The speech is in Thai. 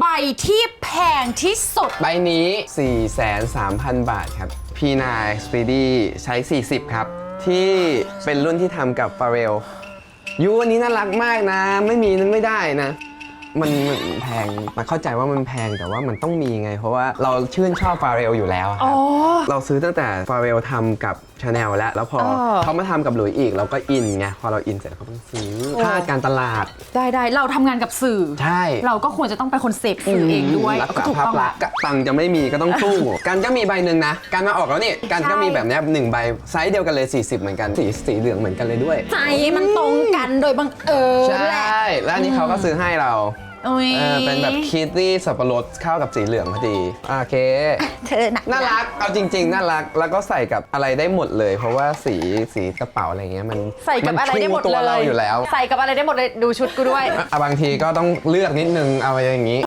ใบที่แพงที่สุด ใบนี้ 4,300,000 บาทครับ P9 Speedy ใช้ 40 ครับ ที่เป็นรุ่นที่ทำกับ f a r e l ยูอันนี้น่ารักมากนะ ไม่มีนั้นไม่ได้นะ มันมันแพงมาเข้าใจว่ามันแพงแต่ว่ามันต้องมีไง เพราะว่าเราชื่นชอบ f a r e l อยู่แล้วคอ๋รัอบเราซื้อตั้งแต่ f a r e l ทำกับ Chanel แล้ว แล้วพอเออเขามาทำกับหลุยส์อีก เราก็อินไง พอเราอินเสร็จเขาต้องซื้อโอ้ค่าการตลาด ได้ได้เราทำงานกับสื่อ ใช่ เราก็ควรจะต้องเป็นคนเสพสื่อเองด้วยรักก็ษาถูกภาพต้องลัละกษณ์กะตังค์จะไม่มีก็ต้องสู้กันก็มีใบหนึ่งนะ การมาออกแล้วนี่กันก็มีแบบเนี้ยหนึ่งใบไซส์เดียวกันเลย 40 เหมือนกัน สีสีเหลืองเหมือนกันเลยด้วย ใจมันตรงกันโดยบังเอิญใช่แหละแล้วอันนี้เขาก็ซื้อให้เรา อุ้ยเออเป็นแบบคิตตี้สับปะรดเข้ากับสีเหลืองพอดีโอเค เธอหนักน่ารัก เอาจริง ๆ น่ารัก แล้วก็ใส่กับอะไรได้หมดเลย เพราะว่าสีสีกระเป๋าอะไรเงี้ยมันใส่กับมัอะไรได้หมดตัวเลยเราอยู่แล้วใส่กับอะไรได้หมดเลยดูชุดกูด้วย อะบางทีก็ต้องเลือกนิดนึง เอาอย่างนี้